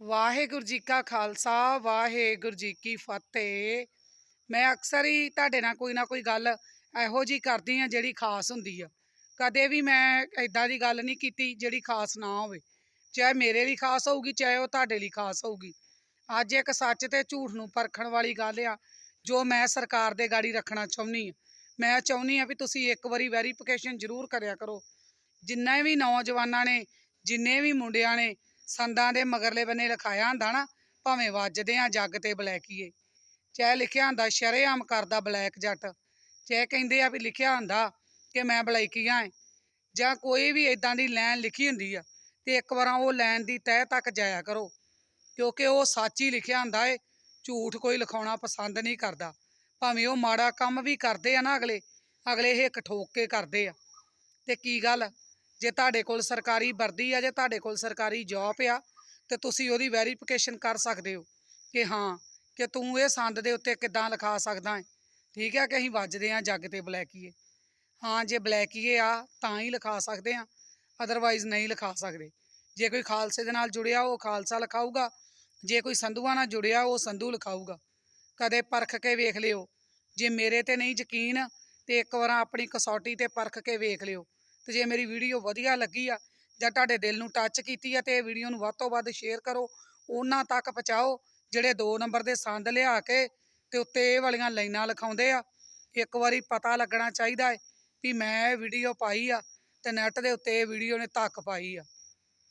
ਵਾਹਿਗੁਰੂ ਜੀ ਕਾ ਖਾਲਸਾ, ਵਾਹਿਗੁਰੂ ਜੀ ਕੀ ਫਤਿਹ। ਮੈਂ ਅਕਸਰ ਹੀ ਤੁਹਾਡੇ ਨਾਲ ਕੋਈ ਨਾ ਕੋਈ ਗੱਲ ਇਹੋ ਜੀ ਕਰਦੀ ਆ ਜਿਹੜੀ ਖਾਸ ਹੁੰਦੀ ਆ। ਕਦੇ ਵੀ ਮੈਂ ਐਦਾਂ ਦੀ ਗੱਲ ਨਹੀਂ ਕੀਤੀ ਜਿਹੜੀ ਖਾਸ ਨਾ ਹੋਵੇ। ਚਾਹੇ ਮੇਰੇ ਲਈ ਖਾਸ ਹੋਊਗੀ, ਚਾਹੇ ਉਹ ਤੁਹਾਡੇ ਲਈ ਖਾਸ ਹੋਊਗੀ। ਅੱਜ ਇੱਕ ਸੱਚ ਤੇ ਝੂਠ ਨੂੰ ਪਰਖਣ ਵਾਲੀ ਗੱਲ ਆ, ਜੋ ਮੈਂ ਸਰਕਾਰ ਦੇ ਗਾੜੀ ਰੱਖਣਾ ਚਾਹੁੰਦੀ ਆ ਮੈਂ ਚਾਹੁੰਦੀ ਆ ਵੀ ਤੁਸੀਂ ਇੱਕ ਵਾਰੀ ਵੈਰੀਫਿਕੇਸ਼ਨ ਜ਼ਰੂਰ ਕਰਿਆ ਕਰੋ। ਜਿੰਨੇ ਵੀ ਨੌਜਵਾਨਾਂ ਨੇ, ਜਿੰਨੇ ਵੀ ਮੁੰਡਿਆਂ ਨੇ ਸੰਦਾਂ ਦੇ ਮਗਰਲੇ ਬੰਨੇ ਲਿਖਾਇਆ ਹੁੰਦਾ ਨਾ, ਭਾਵੇਂ ਵੱਜਦੇ ਆ ਜੱਗ ਤੇ ਬਲੈਕੀਏ। ਚਾਹੇ ਲਿਖਿਆ ਹੁੰਦਾ, ਸ਼ਰੇਆਮ ਕਰਦਾ ਬਲੈਕ ਜੱਟ। ਚਾਹੇ ਕਹਿੰਦੇ ਆ ਵੀ ਲਿਖਿਆ ਹੁੰਦਾ ਕਿ ਮੈਂ ਬਲੈਕੀਆਂ ਐ ਜਾਂ ਕੋਈ ਵੀ ਇਦਾਂ ਦੀ ਲਾਈਨ ਲਿਖੀ ਹੁੰਦੀ ਆ, ਤੇ ਇੱਕ ਵਾਰਾਂ ਉਹ ਲਾਈਨ ਦੀ ਤਹਿ ਤੱਕ ਜਾਇਆ ਕਰੋ। ਕਿਉਂਕਿ ਉਹ ਸੱਚ ਹੀ ਲਿਖਿਆ ਹੁੰਦਾ ਏ, ਝੂਠ ਕੋਈ ਲਿਖਾਉਣਾ ਪਸੰਦ ਨਹੀਂ ਕਰਦਾ। ਭਾਵੇਂ ਉਹ ਮਾੜਾ ਕੰਮ ਵੀ ਕਰਦੇ ਆ ਨਾ ਅਗਲੇ ਅਗਲੇ ਇਹ ਠੋਕ ਕੇ ਕਰਦੇ ਆ। ਤੇ ਕੀ ਗੱਲ? ਜੇ ਤੁਹਾਡੇ ਕੋਲ ਸਰਕਾਰੀ ਵਰਦੀ ਆ, ਜੇ ਤੁਹਾਡੇ ਕੋਲ ਸਰਕਾਰੀ ਜੌਬ ਆ, ਤੇ ਤੁਸੀਂ ਉਹਦੀ ਵੈਰੀਫਿਕੇਸ਼ਨ ਕਰ ਸਕਦੇ ਹੋ ਕਿ ਹਾਂ, ਕਿ ਤੂੰ ਇਹ ਸੰਦ ਦੇ ਉੱਤੇ ਕਿੱਦਾਂ ਲਿਖਾ ਸਕਦਾ ਹੈ। ਠੀਕ ਹੈ ਕਿ ਅਸੀਂ ਵੱਜਦੇ ਆ ਜੱਗ ਤੇ ਬਲੈਕੀਏ। ਹਾਂ, ਜੇ ਬਲੈਕੀਏ ਆ, ਤਾਂ ਹੀ ਲਿਖਾ ਸਕਦੇ ਆ ਅਦਰਵਾਈਜ਼ ਨਹੀਂ ਲਿਖਾ ਸਕਦੇ। ਜੇ ਕੋਈ ਖਾਲਸੇ ਦੇ ਨਾਲ ਜੁੜਿਆ, ਉਹ ਖਾਲਸਾ ਲਿਖਾਊਗਾ। ਜੇ ਕੋਈ ਸੰਧੂਆਂ ਨਾਲ ਜੁੜਿਆ, ਉਹ ਸੰਧੂ ਲਿਖਾਊਗਾ। ਕਦੇ ਪਰਖ ਕੇ ਵੇਖ ਲਿਓ। ਜੇ ਮੇਰੇ ਤੇ ਨਹੀਂ ਯਕੀਨ, ਤੇ ਇੱਕ ਵਾਰ ਆਪਣੀ ਕਸੌਟੀ ਤੇ ਪਰਖ ਕੇ ਵੇਖ ਲਿਓ। ਤੇ ਜੇ ਮੇਰੀ ਵੀਡੀਓ ਵਧੀਆ ਲੱਗੀ ਆ ਜਾਂ ਤੁਹਾਡੇ ਦਿਲ ਨੂੰ ਟੱਚ ਕੀਤੀ ਆ ਤੇ ਇਹ ਵੀਡੀਓ ਨੂੰ ਵੱਧ ਤੋਂ ਵੱਧ ਸ਼ੇਅਰ ਕਰੋ, ਉਹਨਾਂ ਤੱਕ ਪਹੁੰਚਾਓ ਜਿਹੜੇ 2 ਨੰਬਰ ਦੇ ਸੰਦ ਲਿਆ ਕੇ ਤੇ ਉੱਤੇ ਇਹ ਵਾਲੀਆਂ ਲਾਈਨਾਂ ਲਿਖਾਉਂਦੇ ਆ। ਇੱਕ ਵਾਰੀ ਪਤਾ ਲੱਗਣਾ ਚਾਹੀਦਾ ਹੈ ਵੀ ਮੈਂ ਇਹ ਵੀਡੀਓ ਪਾਈ ਆ ਤੇ ਨੈਟ ਦੇ ਉੱਤੇ ਇਹ ਵੀਡੀਓ ਨੇ ਧੱਕ ਪਾਈ ਆ।